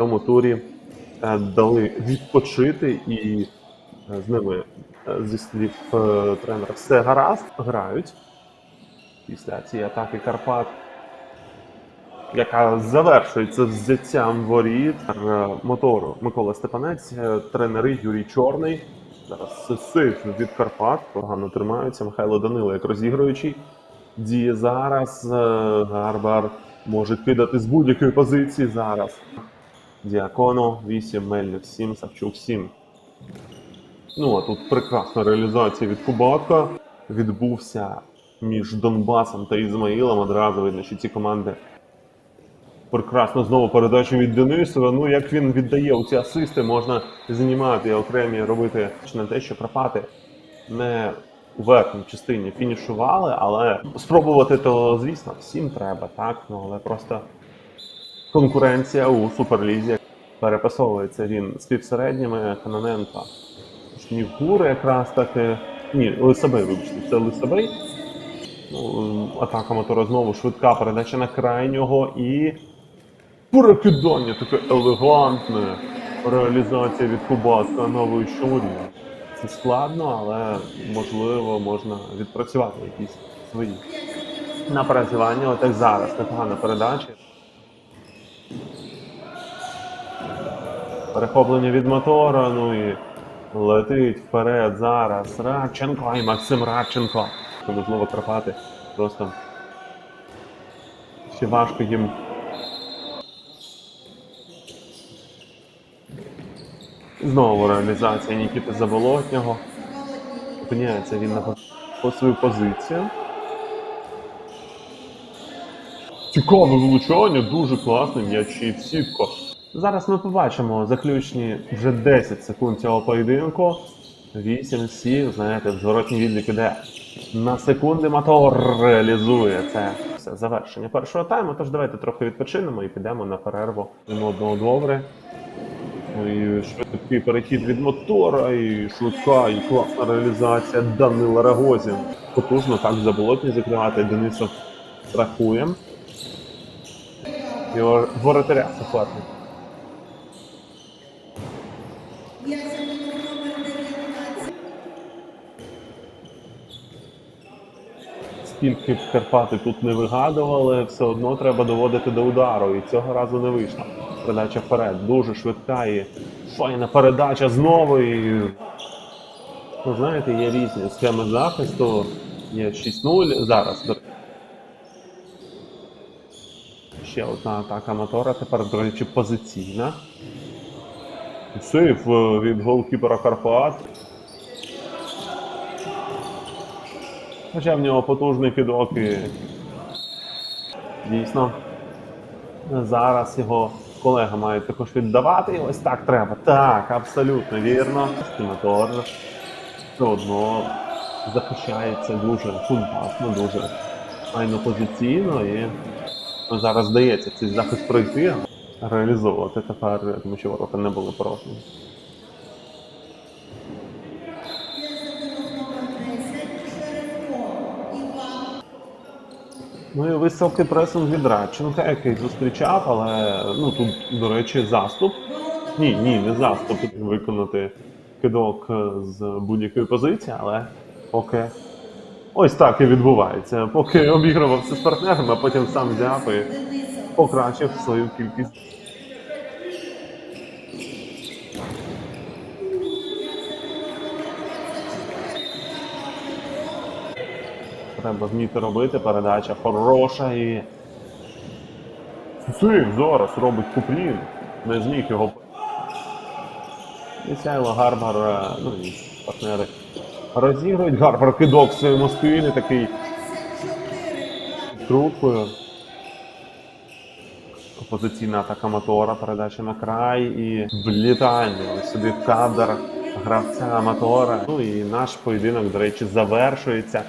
цьому турі е, дали відпочити і е, з ними, е, зі слів тренера, все гаразд, грають після цієї атаки Карпат, яка завершується взяттям воріт мотору Микола Степанець, тренери Юрій Чорний. Зараз сив від Карпат, погано тримаються. Михайло Данило, як розігруючий, діє зараз. Гарбар може кидати з будь-якої позиції зараз. Діаконо 8, Мельник 7, Савчук 7. Ну, а тут прекрасна реалізація від Кубатка. Відбувся між Донбасом та Ізмаїлом. Одразу видно, що ці команди прекрасно знову передачу від Денисова. Ну, як він віддає у ці асисти, можна знімати окремі робити чи не те, що Карпати не у верхній частині фінішували, але спробувати то, звісно, всім треба, так? Ну, але просто конкуренція у суперлізі. Перепасовується він з півсередніми Каноненка. Якраз таки. Ні, Лисабей, вибачте, це Лисабей. Ну, атака мотора знову швидка передача на крайнього і. Перекидання таке елегантне. Реалізація від Кубатка на вищому рівні. Це складно, але можливо можна відпрацювати якісь свої напрацювання. От як зараз непогана передача. Перехоплення від мотора, ну і летить вперед зараз. Радченко і Максим Радченко. Можливо, Карпати просто ще важко їм. Знову реалізація Нікіти Заболотнього. Опиняється він на по свою позицію. Цікаве влучання, дуже класне м'ячі в сітку. Зараз ми побачимо заключні вже 10 секунд цього поєдинку. 8 7 знаєте, зворотній відлік іде. На секунди мотор реалізує це. Все, завершення першого тайму. Тож давайте трохи відпочинемо і підемо на перерву одного добре. І швидкий перехід від мотора, і швидка, і класна реалізація Данила Рагозін. Потужно так заболотні закривати. Денисов страхує. Його воротаря захватить. Скільки б Карпати тут не вигадували, все одно треба доводити до удару. І цього разу не вийшло. Передача вперед. Дуже швидка і файна передача знову. І... Ну, знаєте, є різні схеми захисту. Є 6-0 зараз. до- Ще одна атака мотора, тепер, до речі, позиційна. Сейф від голкіпера Карпат. Хоча в нього потужний кидок і дійсно зараз його колега мають також віддавати. І ось так треба. Так, абсолютно вірно. Мотор все одно захищається дуже фунтасно, дуже файно позиційно і зараз здається цей захист пройти, реалізовувати тепер, тому що ворота не були порожні. Ну і високий пресинг від Радченка, який зустрічав, але ну тут, до речі, заступ. Ні, ні, не заступ. Виконати кидок з будь-якої позиції, але поки ось так і відбувається. Поки обігрувався з партнером, а потім сам взяв і покращив свою кількість. Треба вміти робити, передача хороша і. Сив зараз робить куплін. Не зміг його. І Гарбар, е, ну і партнери розігрують. Гарбар кидок в своєму стилі, такий трупою. Опозиційна атака мотора, передача на край і влітання сюди кадр гравця мотора. Ну і наш поєдинок, до речі, завершується.